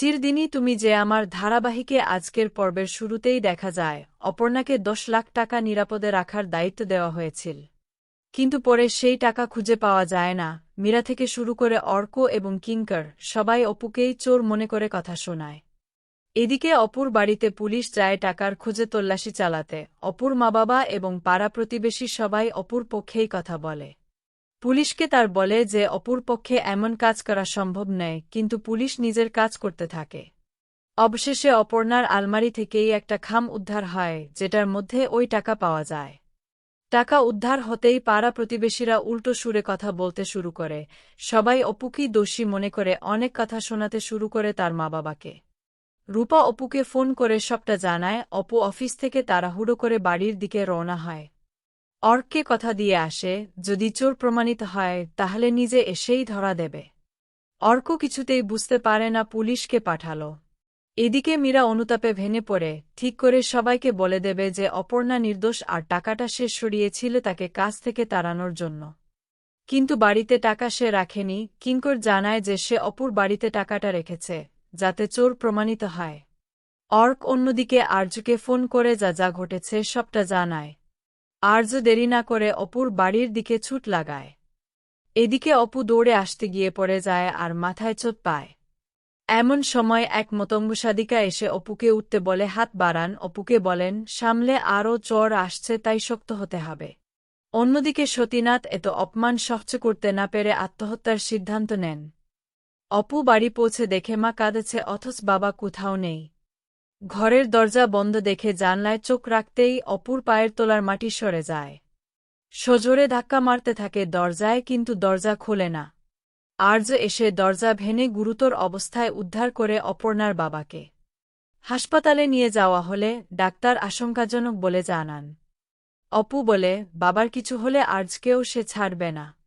চিরদিনই তুমি যে আমার ধারাবাহিকে আজকের পর্বের শুরুতেই দেখা যায়, অপর্ণাকে দশ লাখ টাকা নিরাপদে রাখার দায়িত্ব দেওয়া হয়েছিল। কিন্তু পরে সেই টাকা খুঁজে পাওয়া যায় না। মীরা থেকে শুরু করে অর্ক এবং কিঙ্কর সবাই অপুকেই চোর মনে করে কথা শোনায়। এদিকে অপুর বাড়িতে পুলিশ যায় টাকার খোঁজে তল্লাশি চালাতে। অপুর মা বাবা এবং পাড়া প্রতিবেশী সবাই অপুর পক্ষেই কথা বলে। পুলিশকে তার বলে যে অপুর পক্ষে এমন কাজ করা সম্ভব নয়, কিন্তু পুলিশ নিজের কাজ করতে থাকে। অবশেষে অপর্ণার আলমারি থেকেই একটা খাম উদ্ধার হয়, যেটার মধ্যে ওই টাকা পাওয়া যায়। টাকা উদ্ধার হতেই পাড়া প্রতিবেশীরা উল্টো সুরে কথা বলতে শুরু করে। সবাই অপুকেই দোষী মনে করে অনেক কথা শোনাতে শুরু করে তার মা বাবাকে রূপা অপুকে ফোন করে সবটা জানায়, অপু অফিস থেকে তাড়াহুড়ো করে বাড়ির দিকে রওনা হয়। অর্ককে কথা দিয়ে আসে, যদি চোর প্রমাণিত হয়, তাহলে নিজে এসেই ধরা দেবে। অর্ক কিছুতেই বুঝতে পারে না পুলিশকে পাঠাল। এদিকে মীরা অনুতাপে ভেঙে পড়ে, ঠিক করে সবাইকে বলে দেবে যে অপর্ণা নির্দোষ আর টাকাটা সে সরিয়েছিল তাকে কাজ থেকে তাড়ানোর জন্য। কিন্তু বাড়িতে টাকা সে রাখেনি, কিঙ্কর জানায় যে সে অপুর বাড়িতে টাকাটা রেখেছে, যাতে চোর প্রমাণিত হয়। অর্ক অন্যদিকে আর্যকে ফোন করে যা যা ঘটেছে সবটা জানায়। আর্য দেরি না করে অপুর বাড়ির দিকে ছুট লাগায়। এদিকে অপু দৌড়ে আসতে গিয়ে পড়ে যায় আর মাথায় চোট পায়। এমন সময় এক মতঙ্গ সাদিকা এসে অপুকে উঠতে বলে, হাত বাড়ান। অপুকে বলেন, সামলে আরও চর আসছে, তাই শক্ত হতে হবে। অন্যদিকে সতীনাথ এত অপমান সহ্য করতে না পেরে আত্মহত্যার সিদ্ধান্ত নেন। অপু বাড়ি পৌঁছে দেখে মা কাঁদেছে, অথচ বাবা কোথাও নেই। ঘরের দরজা বন্ধ দেখে জানলায় চোখ রাখতেই অপুর পায়ের তোলার মাটি সরে যায়। সজোরে ধাক্কা মারতে থাকে দরজায়, কিন্তু দরজা খোলে না। আর্য এসে দরজা ভেঙে গুরুতর অবস্থায় উদ্ধার করে অপর্ণার বাবাকে। হাসপাতালে নিয়ে যাওয়া হলে ডাক্তার আশঙ্কাজনক বলে জানান। অপু বলে, বাবার কিছু হলে আর্জকেও সে ছাড়বে না।